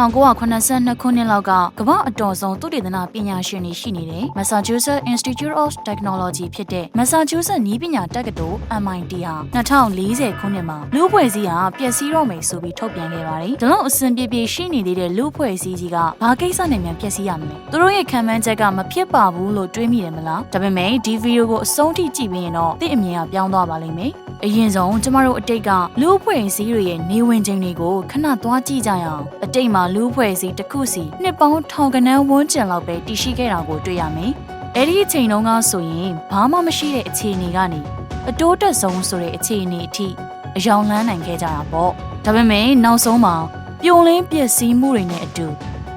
1982ခုနှစ်လောက်ကကမ္ဘာအတော်ဆုံးသုတေသနပညာရှင်တွေရှိနေတဲ့ Massachusetts Institute of Technology ဖြစ်တဲ့ Massachusetts နည်းပညာတက္ကသိုလ် MIT ဟာ2040ခုနှစ်မှာလူ့ဖွဲ့စည်းဟာပျက်စီးတော့မယ်ဆိုပြီးထုတ်ပြန်ခဲ့ပါတယ်။ဒါလို့အစဉ်ပြေပြေရှိနေသေးတဲ့လူ့ဖွဲ့စည်းကြီးကဘာကိစ္စနဲ့မြန်ပျက်စီးရမလဲ။သူတို့ရဲ့ခံမှန်းချက်ကမဖြစ်ပါဘူးလို့တွေးမိတယ်မလား။ဒါပေမဲ့ဒီဗီဒီယိုကိုအဆုံးထိကြည့်ပြီးရင်တော့သိအမြင်ကပြောင်းသွားပါလိမ့်မယ်။ အရင်ဆုံးကျမတို့အတိတ်ကလူ့ဖွဲ့စည်းတွေရဲ့နေဝင်ခြင်းတွေကိုခဏသွားကြည့်ကြရအောင်။အတိတ်မှာလူ့ဖွဲ့စည်းတစ်ခုစီနှစ်ပေါင်းထောင်ကနန်းဝန်းကျင်လောက်ပဲတည်ရှိခဲ့တာကိုတွေ့ရမယ်။အဲ့ဒီအချိန်တုန်းကဆိုရင်ဘာမှမရှိတဲ့အခြေအနေကနေအတိုးတက်ဆုံးဆိုတဲ့အခြေအနေအထိအယောင်လန်းနိုင်ခဲ့ကြတာပေါ့။ဒါပေမဲ့နောက်ဆုံးမှာပြုံလင်းပျက်စီးမှုတွေနဲ့အတူ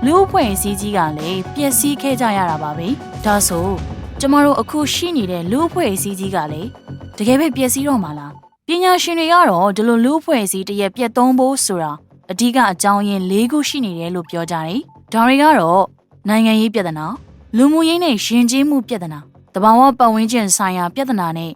လူ့အဖွဲ့အစည်းကြီးကလည်းပျက်စီးခဲ့ကြရတာပါပဲ။ဒါဆိုကျမတို့အခုရှိနေတဲ့လူ့အဖွဲ့အစည်းကြီးကလည်း တကယ်ပဲပျက်စီးတော့မှာလား။ပညာရှင်တွေကတော့ဒီလိုလူ့အဖွဲ့အစည်းတစ်ရက်ပြတ်သုံးဖို့ဆိုတာအဓိကအကြောင်းရင်း၄ခုရှိနေတယ်လို့ပြောကြတယ်။ဒါတွေကတော့နိုင်ငံရေးပြဿနာလူမှုရေးနဲ့ယဉ်ကျေးမှုပြဿနာတဘာဝပတ်ဝန်းကျင်ဆိုင်ရာပြဿနာနဲ့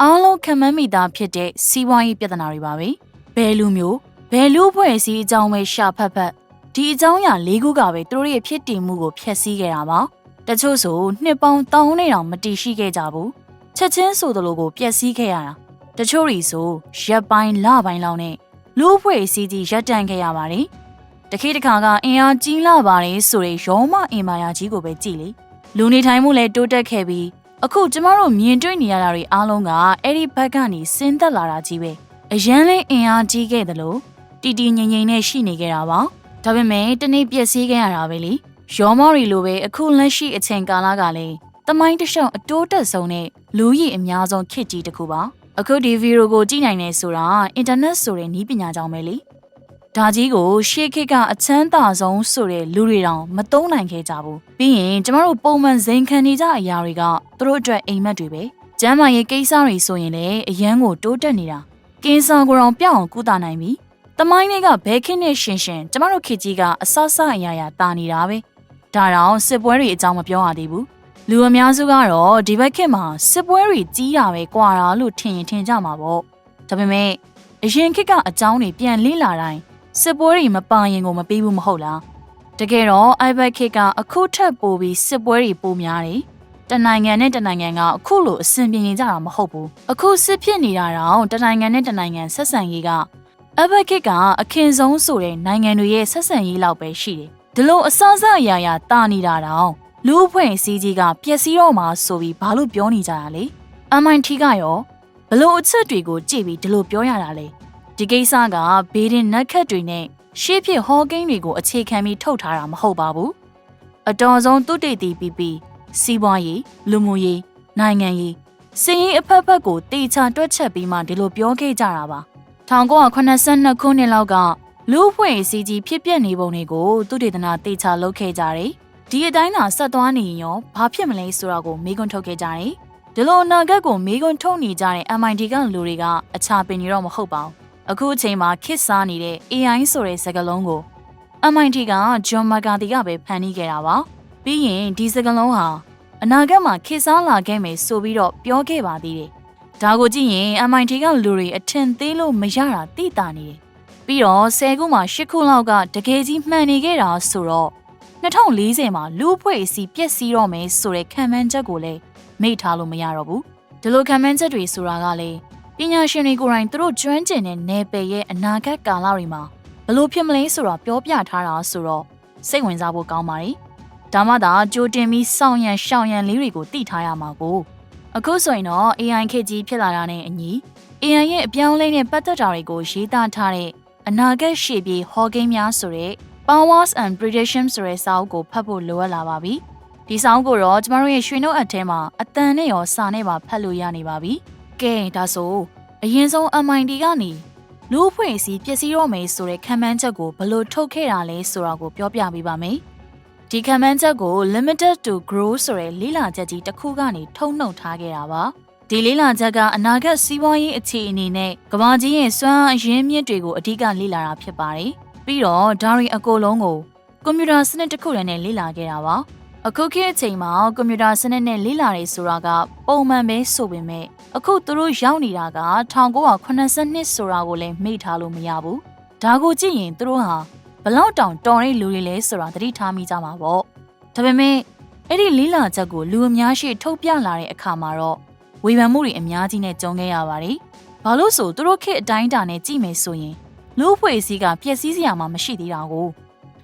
အားလုံးခံမှန်းမိသားဖြစ်တဲ့စီးပွားရေးပြဿနာတွေပါပဲ။ဘယ်လူမျိုးဘယ်လူဖွဲ့စည်းအကြောင်းပဲရှာဖတ်ဖတ်ဒီအကြောင်းအရာ၄ခုကပဲသူတို့ရဲ့ဖြစ်တည်မှုကိုဖျက်ဆီးခဲ့တာပါ။တချို့ဆိုနှစ်ပေါင်းတောင်းနေတောင်မတည်ရှိခဲ့ကြဘူး။ ချက်ချင်းဆိုသလိုကိုပျက်စီးခဲ့ရတာ။တချို့တွေဆိုရက်ပိုင်းလပိုင်းလောက်နဲ့လူ့ဖွဲ့စည်းကြီးရပ်တန့်ခဲ့ရပါတယ်။တခေတ်တစ်ခါကအင်အားကြီးလာပါတယ်ဆိုတဲ့ရောမအင်မာယာကြီးကိုပဲကြည့်လေ။လူနေထိုင်မှုလည်းတိုးတက်ခဲ့ပြီးအခုကျမတို့မြင်တွေ့နေရတာတွေအားလုံးကအဲ့ဒီဘက်ကနေဆင်းသက်လာတာကြီးပဲ။အရန်လေးအင်အားကြီးခဲ့တယ်လို့တီတီငိမ့်ငိမ့်နဲ့ရှိနေခဲ့တာပါ။ဒါပေမဲ့တနေ့ပြည့်စည်ခဲ့ရတာပဲလေ။ရောမရီလိုပဲအခုလက်ရှိအချိန်ကာလကလည်း တမိုင်းတစ်လျှောက်အတိုးတက်ဆုံးနဲ့လူကြီးအများဆုံးခေတ်ကြီးတစ်ခုပါ။အခုဒီဗီဒီယိုကိုကြည့်နိုင်နေဆိုတာအင်တာနက်ဆိုတဲ့နည်းပညာကြောင့်ပဲလေ။ဒါကြီးကိုရှေးခေတ်ကအချမ်းသာဆုံးဆိုတဲ့လူတွေတောင်မသုံးနိုင်ခဲ့ကြဘူး။ပြီးရင်ကျမတို့ပုံမှန်ဇိမ်ခံနေကြအရာတွေကသူတို့အတွက်အိမ်မက်တွေပဲ။ကျမ်းမာရေးကိစ္စတွေဆိုရင်လည်းအရန်ကိုတိုးတက်နေတာ။ကင်းဆာကိုတောင်ပြောင်းအောင်ကုသနိုင်ပြီ။တမိုင်းတွေကဘဲခင်းနဲ့ရှင်ရှင်ကျမတို့ခေတ်ကြီးကအဆဆအရာရာတာနေတာပဲ။ဒါတောင်စစ်ပွဲတွေအကြောင်းမပြောရသေးဘူး။ လူအများစုကတော့ဒီဘက်ခေတ်မှာစစ်ပွဲတွေကြီးတာပဲကွာတာလို့ထင်ရင်ထင်ကြမှာပေါ့။ဒါပေမဲ့အရင်ခေတ်ကအကြောင်းတွေပြန်လေ့လာတိုင်းစစ်ပွဲတွေမပါရင်ကိုမပြီးဘူးမဟုတ်လား။တကယ်တော့ iPad ခေတ်ကအခုထက်ပိုပြီးစစ်ပွဲတွေပိုများတယ်။တနိုင်ငံနဲ့တနိုင်ငံကအခုလိုအဆင်ပြေနေကြတာမဟုတ်ဘူး။အခုစစ်ဖြစ်နေတာတော့တနိုင်ငံနဲ့တနိုင်ငံဆက်ဆံရေးကအဘခစ်ကအခင်းဆုံးဆိုတဲ့နိုင်ငံတွေရဲ့ဆက်ဆံရေးလောက်ပဲရှိတယ်။ဒီလိုအစအစအရာရာတာနေတာတော့ လူ့အဖွဲ့အစည်းကြီးကပျက်စီးတော့မှာဆိုပြီးဘာလို့ပြောနေကြတာလဲ။ MIT ကရောဘလို့အချက်တွေကိုကြည့်ပြီးဒီလိုပြောရတာလဲ။ဒီကိစ္စကဘေးရင်နက်ခတ်တွေနဲ့ရှေ့ဖြစ်ဟောကိန်းတွေကိုအခြေခံပြီးထုတ်ထားတာမဟုတ်ပါဘူး။အတော်ဆုံးတုတိတီပြီးပြီးစီးပွားရေးလူမှုရေးနိုင်ငံရေးစည်ရင်အဖက်ဖက်ကိုတေချာတွက်ချက်ပြီးမှဒီလိုပြောခဲ့ကြတာပါ1982ခုနှစ်လောက်ကလူ့အဖွဲ့အစည်းကြီးဖြစ်ပျက်နေပုံတွေကိုသူတေသနာတေချာလုပ်ခဲ့ကြတယ်။ ဒီအတိုင်းသာဆက်သွားနေရင်ရောဘာဖြစ်မလဲဆိုတာကိုမေးခွန်းထုတ်ခဲ့ကြတယ်။ဒီလိုအနာဂတ်ကိုမေးခွန်းထုတ်နေကြတဲ့ MIT ကလူတွေကအချာပင်နေတော့မဟုတ်ပါဘူး။အခုအချိန်မှာခစ်စားနေတဲ့ AI ဆိုတဲ့စကားလုံးကို MIT က John McCarthy ကပဲဖန်တီးခဲ့တာပါ။ပြီးရင်ဒီစကားလုံးဟာအနာဂတ်မှာခစ်စားလာခဲ့မယ်ဆိုပြီးတော့ပြောခဲ့ပါသေးတယ်။ဒါကိုကြည့်ရင် MIT ကလူတွေအထင်သေးလို့မရတာသိတာနေတယ်။ပြီးတော့10ခုမှာ10ခုလောက်ကတကယ်ကြီးမှန်နေခဲ့တာဆိုတော့ 2040မှာလူအဖွဲ့အစည်းပြည့်စည်တော့မယ်ဆိုတဲ့ခံမှန်းချက်ကိုလည်းမေ့ထားလို့မရတော့ဘူး။ဒီလိုခံမှန်းချက်တွေဆိုတာကလည်းပညာရှင်တွေကိုယ်တိုင်သူတို့ကျွမ်းကျင်တဲ့နယ်ပယ်ရဲ့အနာဂတ်ကာလတွေမှာဘလို့ဖြစ်မလဲဆိုတာပြောပြထားတာဆိုတော့စိတ်ဝင်စားဖို့ကောင်းပါတယ်။ဒါမှသာကြိုတင်ပြီးစောင့်ရန်ရှောင်ရန်လေးတွေကိုသိထားရမှာကိုအခုဆိုရင်တော့ AI ခေတ်ကြီးဖြစ်လာတာနဲ့အညီ AI ရဲ့အပြောင်းအလဲနဲ့ပတ်သက်တာတွေကိုရေးသားထားတဲ့အနာဂတ်ရှေ့ပြေဟောကိန်းများဆိုတဲ့ Powers and Prediction ဆိုတဲ့စာအုပ်ကိုဖတ်ဖို့လိုအပ်လာပါပြီ။ဒီစာအုပ်ကိုတော့ကျမတို့ရဲ့ရွှေနှုတ်အပ်ထဲမှာအတန်နဲ့ရောစာနဲ့ပါဖတ်လို့ရနေပါပြီ။ကဲဒါဆိုအရင်ဆုံး MIT ကနေလူ့အဖွဲ့အစည်းပျက်စီးတော့မယ်ဆိုတဲ့ခံမှန်းချက်ကိုဘယ်လိုထုတ်ခဲ့တာလဲဆိုတာကိုပြောပြပေးပါမယ်။ဒီခံမှန်းချက်ကို limited to grow ဆိုတဲ့လေးလာချက်ကြီးတစ်ခုကနေထုတ်နှုတ်ထားခဲ့တာပါ။ဒီလေးလာချက်ကအနာဂတ်စီးပွားရေးအခြေအနေနဲ့ကမ္ဘာကြီးရဲ့စွမ်းအားအရင်းမြစ်တွေကိုအဓိကလေ့လာတာဖြစ်ပါတယ်။ ပြီးတော့ဒါရီအကိုလုံးကိုကွန်ပျူတာစနစ်တစ်ခုလည်းနဲ့လေ့လာခဲ့တာပါ။အခုခေတ်အချိန်မှာကွန်ပျူတာစနစ်နဲ့လေ့လာနေဆိုတာကပုံမှန်ပဲဆိုပေမဲ့အခုသူတို့ရောက်နေတာက1982ဆိုတာကိုလည်းမေ့ထားလို့မရဘူး။ဒါကိုကြည့်ရင်သူတို့ဟာဘလောက်တောင်တော်တဲ့လူတွေလဲဆိုတာသတိထားမိကြမှာပေါ့ဒါပေမဲ့အဲ့ဒီလေးလာချက်ကိုလူအများရှိထုတ်ပြလာတဲ့အခါမှာတော့ဝေဖန်မှုတွေအများကြီးနဲ့ကြုံခဲ့ရပါတယ်ဘာလို့ဆိုသူတို့ခေတ်အတိုင်းအတာနဲ့ကြည့်မယ်ဆိုရင် လူ့အဖွဲ့အစည်းကပျက်စီးစရာမှမရှိသေးတာကို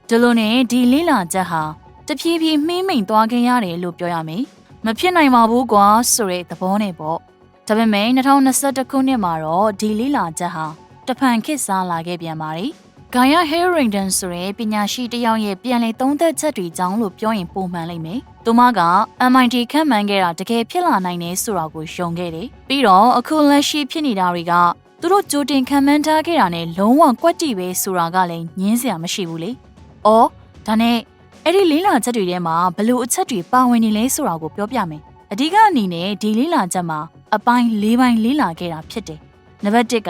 ဒီလိုနဲ့ဒီလေးလာချက်ဟာတဖြည်းဖြည်းမှင်းမိန်သွားခဲ့ရတယ်လို့ပြောရမယ်မဖြစ်နိုင်ပါဘူးကွာဆိုတဲ့သဘောနဲ့ပေါ့ဒါပေမဲ့2021ခုနှစ်မှာတော့ဒီလေးလာချက်ဟာတဖန်ခေတ်စားလာခဲ့ပြန်ပါတယ်ဂိုင်ယာဟဲရင်ဒန်ဆိုတဲ့ပညာရှိတစ်ယောက်ရဲ့ပြန်လည်သုံးသပ်ချက်တွေကြောင်းလို့ပြောရင်ပုံမှန်လိမ့်မယ်။သူမက MIT ခန့်မှန်းခဲ့တာတကယ်ဖြစ်လာနိုင်တယ်ဆိုတာကိုယုံခဲ့တယ်။ပြီးတော့အခုလက်ရှိဖြစ်နေတာတွေက သူတို့ကြိုတင်ခန့်မှန်းထားခဲ့တာနဲ့လုံးဝကွက်တိပဲဆိုတာကလည်းညင်းစရာမရှိဘူးလေ။အော်ဒါနဲ့အဲ့ဒီလေးလာချက်တွေထဲမှာဘလို့အချက်တွေပါဝင်နေလဲဆိုတာကိုပြောပြမယ်။အဓိကအနေနဲ့ဒီလေးလာချက်မှာအပိုင်း၄ပိုင်းလေးလာခဲ့တာဖြစ်တယ်။နံပါတ်၁က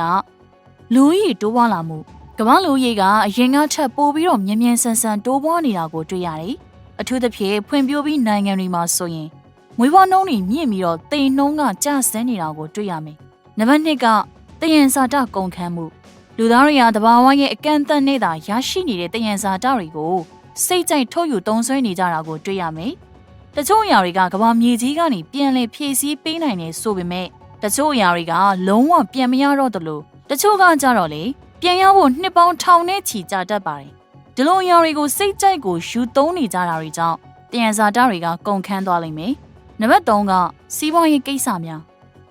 လူဦးရေတိုးပွားလာမှုကမ္ဘာလူကြီးကအရင်ကထက်ပိုပြီးတော့မြ мян ဆန်ဆန်တိုးပွားနေတာကိုတွေ့ရတယ်။အထူးသဖြင့်ဖွံ့ဖြိုးပြီးနိုင်ငံတွေမှာဆိုရင်မွေးဖွားနှုန်းတွေမြင့်ပြီးတော့တိမ်နှုန်းကကျဆင်းနေတာကိုတွေ့ရမယ်။နံပါတ်2က တယံဇာတကုန်ခန်းမှုလူသားတွေကတဘာဝရဲ့အကန့်အသတ်နဲ့သာရရှိနေတဲ့တယံဇာတတွေကိုစိတ်ကြိုက်ထုတ်ယူသုံးစွဲနေကြတာကိုတွေ့ရမယ်။တချို့အရာတွေကကမ္ဘာမြေကြီးကနေပြန်လည်ဖြည့်ဆည်းပေးနိုင်နေဆိုပေမဲ့တချို့အရာတွေကလုံးဝပြန်မရတော့သလိုတချို့ကကြတော့လေပြန်ရဖို့နှစ်ပေါင်းထောင်နဲ့ချီကြာတတ်ပါတယ်။ဒီလိုအရာတွေကိုစိတ်ကြိုက်ကိုယူသုံးနေကြတာတွေကြောင့်တယံဇာတတွေကကုန်ခန်းသွားလိမ့်မယ်။နံပါတ်3ကစီးပွားရေးကိစ္စများ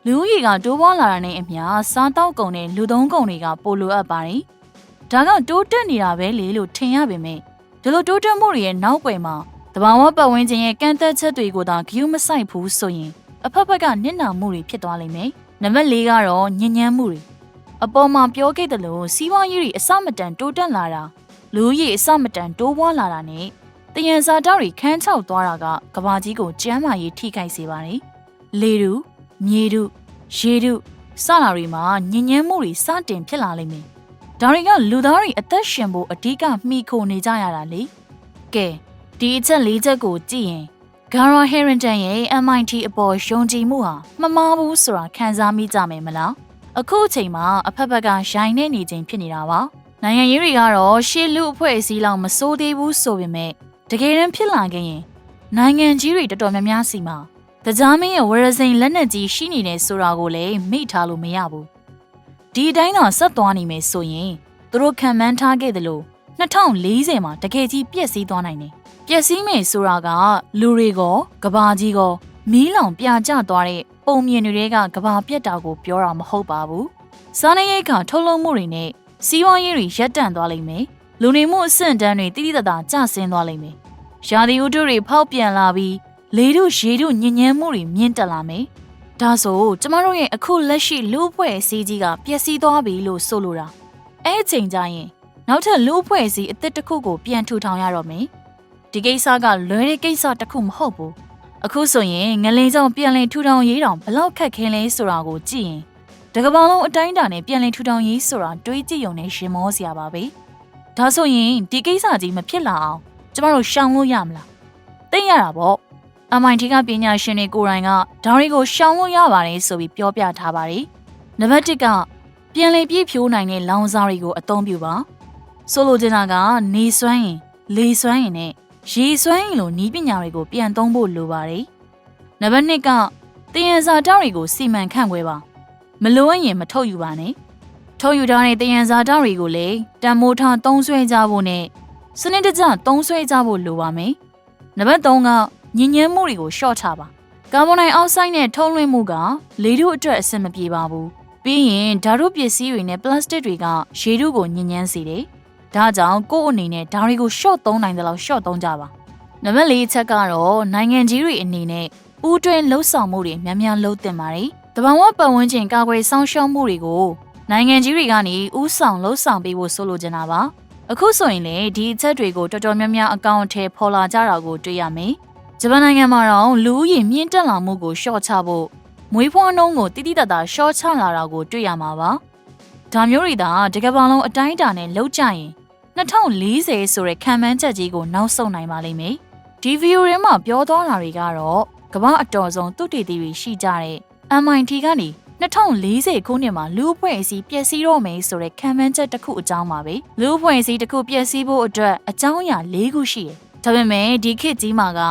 လူဦးရေကတိုးပွားလာတာနဲ့အမျှစားတောက်ကုန်တဲ့လူသုံးကုန်တွေကပိုလိုအပ်ပါတယ်။ဒါကတိုးတက်နေတာပဲလေလို့ထင်ရပေမဲ့ဒီလိုတိုးတက်မှုတွေရဲ့နောက်ွယ်မှာတဘာဝပတ်ဝန်းကျင်ရဲ့ကန့်သက်ချက်တွေကိုသာဂရုမစိုက်ဘူးဆိုရင်အဖက်ဖက်ကနစ်နာမှုတွေဖြစ်သွားလိမ့်မယ်။နံပါတ်4ကတော့ညဉ့်ညမ်းမှုတွေအပေါ်မှာပြောခဲ့တယ်လို့စီးပွားရေးတွေအစမတန်တိုးတက်လာတာလူကြီးအစမတန်တိုးပွားလာတာနဲ့တယံဇာတောက်တွေခန်းချောက်သွားတာကကဘာကြီးကိုကျမ်းမာရေးထိခိုက်စေပါတယ်။လေတူ မြေတူရေတူစလာတွေမှာညဉ့်ညမ်းမှုတွေစတင်ဖြစ်လာလိမ့်မယ်။ဒါတွေကလူသားတွေအသက်ရှင်ဖို့အဓိကမှီခိုနေကြရတာလေ။ကဲဒီအချက်၄ချက်ကိုကြည့်ရင် Gara Harrington ရဲ့ MIT အပေါ်ယုံကြည်မှုဟာမမားဘူးဆိုတာခံစားမိကြမယ်မလား။အခုအချိန်မှာအဖက်ဖက်ကရိုင်းနေနေခြင်းဖြစ်နေတာပါ။နိုင်ငံရေးတွေကတော့ရှေ့လူအဖွဲ့အစည်းလောက်မစိုးသေးဘူးဆိုပေမဲ့တကယ်တမ်းဖြစ်လာခဲ့ရင်နိုင်ငံကြီးတွေတော်တော်များများစီမှာ တကြားမင်းရဲ့ဝရစိန်လက်နက်ကြီးရှိနေတယ်ဆိုတာကိုလည်းမိထားလို့မရဘူးဒီအတိုင်းတော့ဆက်သွားနိုင်မယ်ဆိုရင်သူတို့ခံမှန်းထားခဲ့တယ်လို့2040မှာတကယ်ကြီးပြည့်စည်သွားနိုင်တယ်ပြည့်စည်မယ်ဆိုတာကလူတွေကကဘာကြီးကမီးလောင်ပြကျသွားတဲ့ပုံမြင်တွေကကဘာပြက်တာကိုပြောတာမဟုတ်ပါဘူးစားနပ်ရိက္ခာထုတ်လုပ်မှုတွေနဲ့စီးပွားရေးတွေရပ်တန့်သွားလိမ့်မယ်လူနေမှုအဆင့်တန်းတွေတိတိတသာကျဆင်းသွားလိမ့်မယ်ရာသီဥတုတွေဖောက်ပြန်လာပြီး လေတို့ရေတို့ညဉ့်ညမ်းမှုတွေမြင့်တက်လာမယ်။ဒါဆိုကျမတို့ရဲ့အခုလက်ရှိလူ့အဖွဲ့အစည်းကြီးကပျက်စီးသွားပြီလို့ဆိုလိုတာ။အဲ့အချိန်ကျရင်နောက်ထပ်လူ့အဖွဲ့အစည်းအသစ်တစ်ခုကိုပြန်ထူထောင်ရတော့မယ်။ဒီကိစ္စကလွယ်တဲ့ကိစ္စတစ်ခုမဟုတ်ဘူး။အခုဆိုရင်ငလင်းကြောင့်ပြန်လည်ထူထောင်ရေးတောင်ဘလောက်ခက်ခဲလဲဆိုတာကိုကြည့်ရင်တကဘာလုံးအတိုင်းအတာနဲ့ပြန်လည်ထူထောင်ရေးဆိုတာတွေးကြည့်ရုံနဲ့ရှင်မောစရာပါပဲ။ဒါဆိုရင်ဒီကိစ္စကြီးမဖြစ်လာအောင်ကျမတို့ရှောင်လို့ရမလား။သိရတာပေါ့။ MIT ကပညာရှင်တွေကိုယ်တိုင်ကဒါတွေကိုရှောင်လို့ရပါတယ်ဆိုပြီးပြောပြထားပါတယ်။နံပါတ်1ကပြန်လည်ပြည့်ဖြိုးနိုင်တဲ့လောင်စာတွေကိုအသုံးပြုပါ။ဆိုလိုချင်တာကနေစွမ်းရင်လေစွမ်းရင်နဲ့ရေစွမ်းရင်လိုနီးပညာတွေကိုပြန်သုံးဖို့လိုပါတယ်။နံပါတ်2ကတယံဇာတောက်တွေကိုစီမံခန့်ခွဲပါ။မလိုအပ်ရင်မထုတ်ယူပါနဲ့။ထုတ်ယူထားတဲ့တယံဇာတောက်တွေကိုလည်းတန်မိုးထားသုံးစွဲကြဖို့နဲ့စနစ်တကျသုံးစွဲကြဖို့လိုပါမယ်။နံပါတ်3က ညဉ့်ညမ်းမှုတွေကိုရှော့ချပါကာဗွန်ဒိုင်အောက်ဆိုဒ်နဲ့ထုံးလွှင့်မှုကလေထုအတွက်အဆင်မပြေပါဘူးပြီးရင်ဓာတ်ရုပ်ပစ္စည်းတွေနဲ့ပလတ်စတစ်တွေကရေထုကိုညဉ့်ညမ်းစေတယ်ဒါကြောင့်ကိုယ့်အနေနဲ့ဓာတ်တွေကိုရှော့သုံးနိုင်သလောက်ရှော့သုံးကြပါနံပါတ်၄ချက်ကတော့နိုင်ငံကြီးတွေအနေနဲ့ပူးတွဲလှုပ်ဆောင်မှုတွေများများလုပ်တင်ပါတယ်တဘာဝပတ်ဝန်းကျင်ကာကွယ်စောင့်ရှောက်မှုတွေကိုနိုင်ငံကြီးတွေကနေဥဆောင်လှုပ်ဆောင်ပေးဖို့ဆိုလိုချင်တာပါအခုဆိုရင်လေဒီအချက်တွေကိုတော်တော်များများအကောင့်အထည်ဖော်လာကြတာကိုတွေ့ရမယ် ဂျပန်နိုင်ငံမှာတော့လူဦးရေမြင့်တက်လာမှုကိုရှော့ချဖို့မွေးဖွားနှုန်းကိုတိတိတတ်တာရှော့ချလာတာကိုတွေ့ရမှာပါ။ဒါမျိုးတွေသာတကယ်ပါလုံးအတိုင်းအတာနဲ့လောက်ကြရင်2040ဆိုတဲ့ခံမှန်းချက်ကြီးကိုနောက်ဆုတ်နိုင်ပါလိမ့်မယ်။ဒီဗီဒီယိုထဲမှာပြောသွားတာတွေကတော့ကမ္ဘာအတော်ဆုံးသူတေသီတွေရှိကြတဲ့ MIT ကနေ2040ခုနှစ်မှာလူ့အဖွဲ့အစည်းပျက်စီးတော့မယ်ဆိုတဲ့ခံမှန်းချက်တစ်ခုအကြောင်းပါပဲလူ့အဖွဲ့အစည်းတစ်ခုပျက်စီးဖို့အတွက်အကြောင်းအရာ၄ခုရှိတယ်ဒါပေမဲ့ဒီခေတ်ကြီးမှာက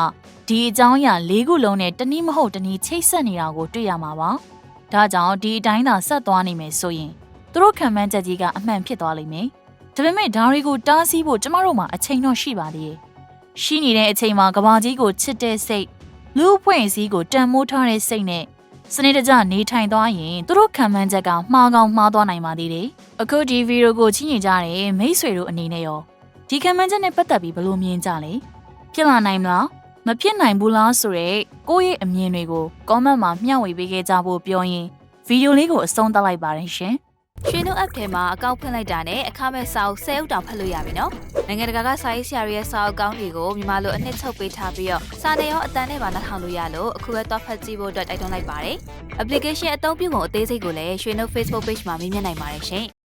ဒီအကြောင်းအရာ၄ခုလုံးနဲ့တနည်းမဟုတ်တနည်းချိတ်ဆက်နေတာကိုတွေ့ရမှာပါဒါကြောင့်ဒီအတိုင်းသာဆက်သွားနိုင်မယ်ဆိုရင်သူတို့ခံမှန်းချက်ကြီးကအမှန်ဖြစ်သွားလိမ့်မယ်ဒါပေမဲ့ဒါတွေကိုတားဆီးဖို့ကျမတို့မှာအချိန်တော့ရှိပါသေးတယ်ရှိနေတဲ့အချိန်မှာကဘာကြီးကိုချစ်တဲ့စိတ်လူ့အဖွဲ့အစည်းကိုတန်မိုးထားတဲ့စိတ်နဲ့စနစ်တကျနေထိုင်သွားရင်သူတို့ခံမှန်းချက်ကမှားကောင်းမှားသွားနိုင်ပါသေးတယ်။အခုဒီဗီဒီယိုကိုချင်းညင်ကြတဲ့မိတ်ဆွေတို့အနေနဲ့ရောဒီခံမှန်းချက်နဲ့ပတ်သက်ပြီးဘယ်လိုမြင်ကြလဲ။ဖြစ်လာနိုင်မလား မဖြစ်နိုင်ဘူးလားဆိုတော့ကိုယ့်ရဲ့အမြင်တွေကို comment မှာမျှဝေပေးခဲ့ကြဖို့ပြောရင်ဗီဒီယိုလေးကိုအဆုံးသတ်လိုက်ပါတယ်ရှင်။ရွှေနှုတ် app ထဲမှာအကောင့်ဖွင့်လိုက်တာနဲ့အခမဲ့စာအုပ်10အုပ်တောင်ဖတ်လို့ရပြီနော်။နိုင်ငံတကာကစာရေးဆရာတွေရဲ့စာအုပ်ကောင်းတွေကိုမြန်မာလိုအနှစ်ချုပ်ပေးထားပြီးတော့စာနယ်ရောအတန်နဲ့ပါနှာထောင်လို့ရလို့အခုပဲတော့ဖတ်ကြည့်ဖို့အတွက်တိုက်တွန်းလိုက်ပါတယ်။ application အသုံးပြုပုံအသေးစိတ်ကိုလည်းရွှေနှုတ် Facebook page မှာမြင်မြင်နိုင်ပါတယ်ရှင်။